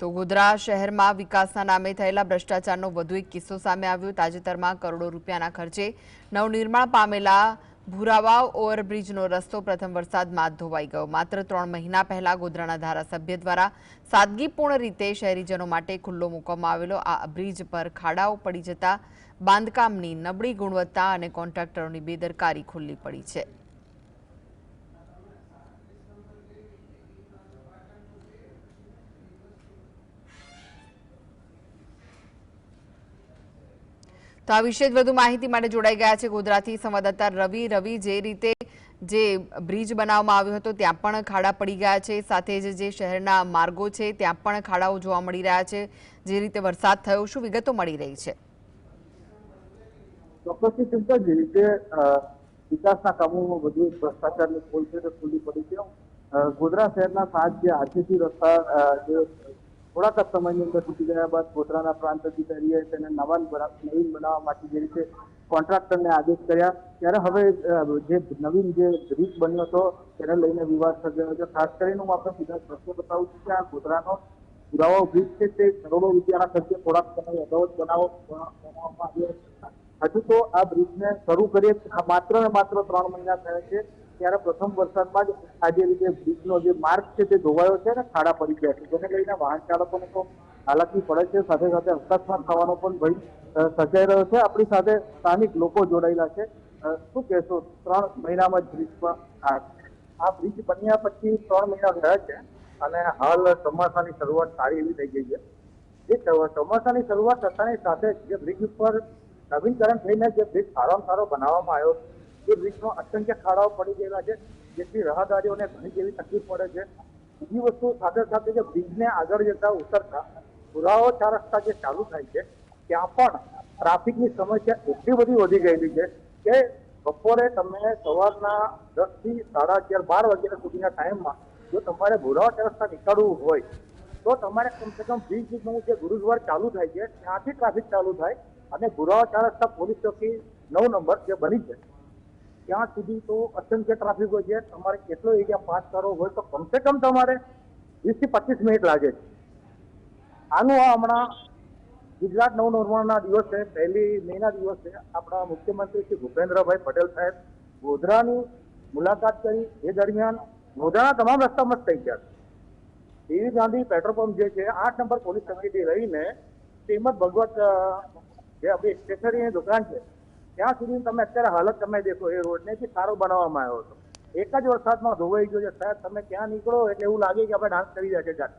તો ગોધરા શહેરમાં વિકાસના નામે થયેલા ભ્રષ્ટાચારનો વધુ એક કિસ્સો સામે આવ્યો. તાજેતરમાં કરોડો રૂપિયાના ખર્ચે નવનિર્માણ પામેલા ભૂરાવાવ ઓવરબ્રિજનો રસ્તો પ્રથમ વરસાદમાં ધોવાઈ ગયો. માત્ર ત્રણ મહિના પહેલા ગોધરાના ધારાસભ્ય દ્વારા સાદગીપૂર્ણ રીતે શહેરીજનો માટે ખુલ્લો મૂકવામાં આવેલો. આ બ્રિજ પર ખાડાઓ પડી જતા બાંધકામની નબળી ગુણવત્તા અને કોન્ટ્રાક્ટરોની બેદરકારી ખુલ્લી પડી છે. તો આ વિશે જ વધુ માહિતી માટે જોડાઈ ગયા છે ગોધરાથી સંવાદદાતા રવિ. રવિ, જે રીતે જે બ્રિજ બનાવવામાં આવ્યો હતો, ત્યાં પણ ખાડા પડી ગયા છે. સાથે જ શહેરના માર્ગો છે, ત્યાં પણ ખાડાઓ જોવા મળી રહ્યા છે. જે રીતે વરસાદ થયો, શું વિગતો મળી રહી છે? ચોક્કસથી ચિંતા જે રીતે વિકાસના કામોમાં વધુ ભ્રષ્ટાચારની ખોલ છે ગોધરા શહેરના સાત જે આરસીસી રસ્તા થોડાક જ સમયની અંદર તૂટી ગયા બાદ ગોધરાના પ્રાંત અધિકારીએ તેને નવા નવીન બનાવવા માટે જે રીતે કોન્ટ્રાક્ટરને આદેશ કર્યા, ત્યારે હવે જે નવીન જે બ્રિજ બન્યો હતો, તેને લઈને વિવાદ સર્જાયો છે. ખાસ કરીને હું આપણે સીધા દ્રશ્યો બતાવું છું કે આ ગોધરાનો પુરાવો બ્રિજ છે તે કરોડો રૂપિયાના ખર્ચે થોડાક સમય અગાઉ જ બનાવો, બનાવવામાં આવ્યો હજુ તો આ બ્રિજને શરૂ કરીએ માત્ર ને માત્ર ત્રણ મહિના થયા છે. ત્યારે પ્રથમ વરસાદમાં જ આ જે રીતે બ્રિજનો જે માર્ગ છે તે ધોવાયો છે ને ખાડા પડી ગયા છે. જેને લઈને વાહન ચાલકોને તો હાલાકી પડે છે. સાથે સાથે અકસ્માત થવાનો પણ ભય સર્જાઈ રહ્યો છે. આપણી સાથે સ્થાનિક લોકો જોડાયેલા છે. શું કહેશો? ત્રણ મહિનામાં જ બ્રિજમાં આ આ બ્રિજ બન્યા પછી ત્રણ મહિના થયા છે અને હાલ ચોમાસાની શરૂઆત સારી એવી થઈ ગઈ છે. જે ચોમાસાની શરૂઆત થતાની સાથે જે બ્રિજ ઉપર નવીનકરણ થઈને જે બ્રિજ સારામાં સારો બનાવવામાં આવ્યો એ બ્રિજમાં અસંખ્ય ખાડાઓ પડી ગયેલા છે, જેથી રાહદારીઓને ઘણી જેવી તકલીફ પડે છે. બીજી વસ્તુ સાથે સાથે જે બ્રિજને આગળ જતા ઉતરતા પુરાવો ચાર રસ્તા જે ચાલુ થાય છે, ત્યાં પણ ટ્રાફિકની સમસ્યા એટલી બધી વધી ગયેલી છે કે બપોરે તમે સવારના દસથી સાડા અગિયાર, બાર વાગ્યા સુધીના ટાઈમમાં જો તમારે ભુરાવા ચાર નીકળવું હોય, તો તમારે કમસે કમ બ્રિજનું જે ગુરુદ્વાર ચાલુ થાય છે, ત્યાંથી ટ્રાફિક ચાલુ થાય અને ભુરાવા ચાર રસ્તા પોલીસ ચોકી નવ નંબર જે બની છે ત્યાં સુધી તો અસંખ્ય ટ્રાફિક હોય છે. તમારે કેટલો એરિયા પાસ કરવો હોય તો કમસે કમ તમારે વીસથી પચીસ મિનિટ લાગે છે. આનું આ હમણાં ગુજરાત નવનિર્માણના દિવસે, પહેલી મેના દિવસે આપણા મુખ્યમંત્રી શ્રી ભૂપેન્દ્રભાઈ પટેલ સાહેબ ગોધરાની મુલાકાત કરી. એ દરમિયાન ગોધરાના તમામ રસ્તા મસ્ત થઈ ગયા છે. દેવી ગાંધી પેટ્રોલ પંપ જે છે, આઠ નંબર પોલીસ કમિટી રહીને તેમજ ભગવત જે આપણી સ્ટેશનરીની દુકાન છે ત્યાં સુધી તમે અત્યારે હાલત તમે દેખો એ રોડને ને સારો બનાવવામાં આવ્યો હતો. એક જ વરસાદમાં ધોવાઈ ગયો છે. સાહેબ, તમે ક્યાં નીકળો એટલે એવું લાગે કે આપણે ડાન્સ કરી રહ્યા છે જાત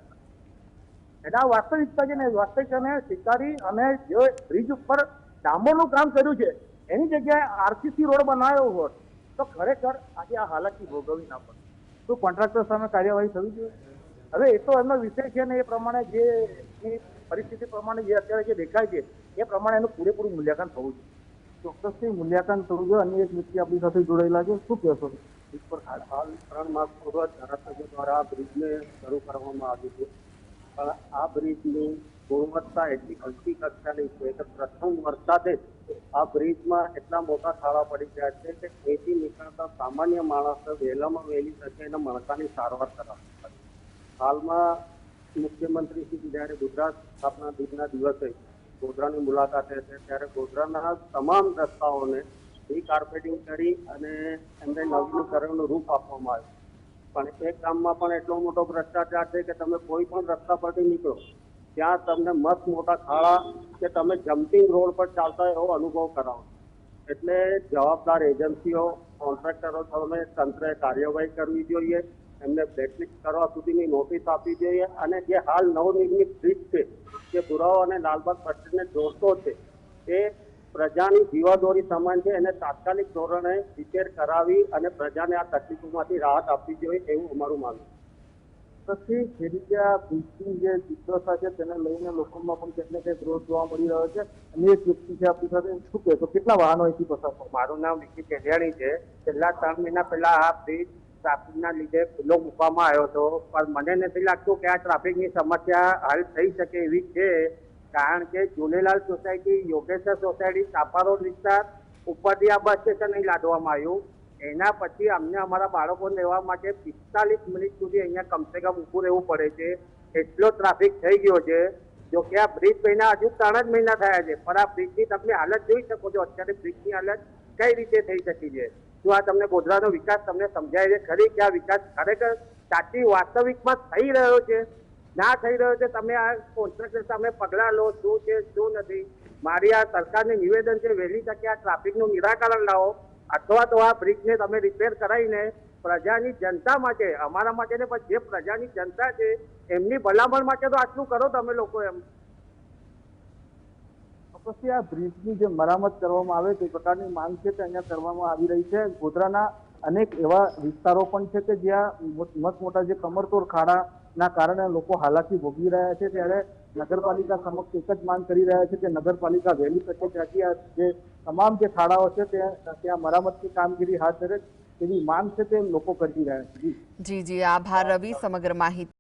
એટલે આ વાસ્તવિકતા છે ને વાસ્તવિકતાને સ્વીકારી અને જે બ્રિજ ઉપર ડામરનું કામ કર્યું છે, એની જગ્યાએ આરસીસી રોડ બનાવ્યો હોત, તો ખરેખર આજે આ હાલતથી ભોગવવી ના પડે. તો કોન્ટ્રાક્ટર સામે કાર્યવાહી થવી જોઈએ? હવે એ તો એમનો વિષય છે ને, એ પ્રમાણે જે પરિસ્થિતિ પ્રમાણે જે અત્યારે જે દેખાય છે, એ પ્રમાણે એનું પૂરેપૂરું મૂલ્યાંકન થવું જોઈએ. ચોક્કસથી મૂલ્યાંકન થવું જોઈએ અન્ય એક વ્યક્તિ આપણી સાથે જોડાયેલા છે. શું કહેશો? બ્રિજ પર હાલ ત્રણ માસ પૂર્વ ધારાસભ્ય દ્વારા આ બ્રિજને શરૂ કરવામાં આવ્યું છે પણ આ બ્રિજની ગુણવત્તા એટલી હલકી કક્ષાની છે કે પ્રથમ વરસાદે જ આ બ્રિજમાં એટલા મોટા ખાડા પડી ગયા છે કે એથી નીકળતા સામાન્ય માણસ વહેલામાં વહેલી તકે એના મણકાની સારવાર કરાવવી પડે હાલમાં મુખ્યમંત્રી શ્રી જ્યારે ગુજરાત સ્થાપના દિનના દિવસે ગોધરાની મુલાકાતે છે. ત્યારે ગોધરાના તમામ રસ્તાઓને રીકાર્પેટિંગ કરી અને એમને નવીનીકરણનું રૂપ આપવામાં આવ્યું. પણ એક કામમાં પણ એટલો મોટો ભ્રષ્ટાચાર છે કે તમે કોઈ પણ રસ્તા પરથી નીકળો, ત્યાં તમને મસ્ત મોટા ખાડા કે તમે જમ્પિંગ રોડ પર ચાલતા એવો અનુભવ કરાવો. એટલે જવાબદાર એજન્સીઓ, કોન્ટ્રાક્ટરો સામે તંત્રએ કાર્યવાહી કરવી જોઈએ. એમને બ્લેકલિસ્ટ કરવા સુધીની નોટિસ આપવી જોઈએ અને જે હાલ નવનિર્મિત બ્રિજ છે જે પુરાવો અને લાલબાગ સ્ટેન્ડને જોડતો છે એ પ્રજાની જીવાદોરી સમાન છે એને તાત્કાલિક ધોરણે રિપેર કરાવી અને પ્રજાને આ તકલીફોમાંથી રાહત આપવી જોઈએ એવું અમારું માનવું છે. પછી જે રીતે આ બ્રિજની જે દુર્દશા છે તેને લઈને લોકોમાં પણ કેટલે ને કંઈક રોષ જોવા મળી રહ્યો છે અને એક વ્યક્તિ છે આપણી સાથે શું કહેશો? કેટલા વાહનો અહીંથી પસાર મારું નામ વિકી કેલિયાણી છે. છેલ્લા ત્રણ મહિના પહેલા આ બ્રિજ ટ્રાફિકના લીધે ખુલ્લો મૂકવામાં આવ્યો હતો. પણ મને નથી લાગતું કે આ ટ્રાફિકની સમસ્યા હલ થઈ શકે એવી છે. કારણ કે Jhulelal society, Yogeshwar society road વિસ્તાર ઉપરથી આ બસ સ્ટેશન અહીં લાદવામાં આવ્યું. એના પછી અમને અમારા બાળકોને લેવા માટે પિસ્તાલીસ મિનિટ સુધી અહીંયા કમસે કમ ઊભું રહેવું પડે છે. એટલો ટ્રાફિક થઈ ગયો છે. જો કે આ બ્રિજ મહિના હજુ ત્રણ જ મહિના થયા છે. પણ આ બ્રિજની તમે હાલત જોઈ શકો છો. અત્યારે બ્રિજની હાલત કઈ રીતે થઈ શકી છે? શું આ તમને ગોધરાનો વિકાસ તમને સમજાય છે, ખરી કે આ વિકાસ ખરેખર સાચી વાસ્તવિકમાં થઈ રહ્યો છે? ના થઈ રહ્યો છે, તમે આ કોન્ટ્રાક્ટર સામે પગલાં લો, શું છે, શું નથી? મારી આ સરકારને નિવેદન છે, વહેલી તકે આ ટ્રાફિકનું નિરાકરણ લાવો. અથવા તો આ બ્રિજને તમે રિપેર કરાવીને પ્રજાની જનતા માટે, અમારા માટે ને પણ જે પ્રજાની જનતા છે, એમની ભલામણ માટે તો આટલું કરો તમે લોકો એમ. પછી આ બ્રિજની જે મરામત કરવામાં આવે તે પ્રકારની માંગ છે તે અહીંયા કરવામાં આવી રહી છે. ગોધરાના અનેક એવા વિસ્તારો પણ છે કે જ્યાં મત મોટા જે કમરતોડ ખાડાના કારણે લોકો હાલાકી ભોગવી રહ્યા છે. ત્યારે નગરપાલિકા સમક્ષ એક જ માંગ કરી રહ્યા છે કે નગરપાલિકા વહેલી તકે ત્યાંથી આ જે તમામ જે ખાડાઓ છે તે ત્યાં મરામતની કામગીરી હાથ ધરે. તેવી માંગ છે તે લોકો કરી રહ્યા છે. જી જી. આભાર રવિ. સમગ્ર માહિતી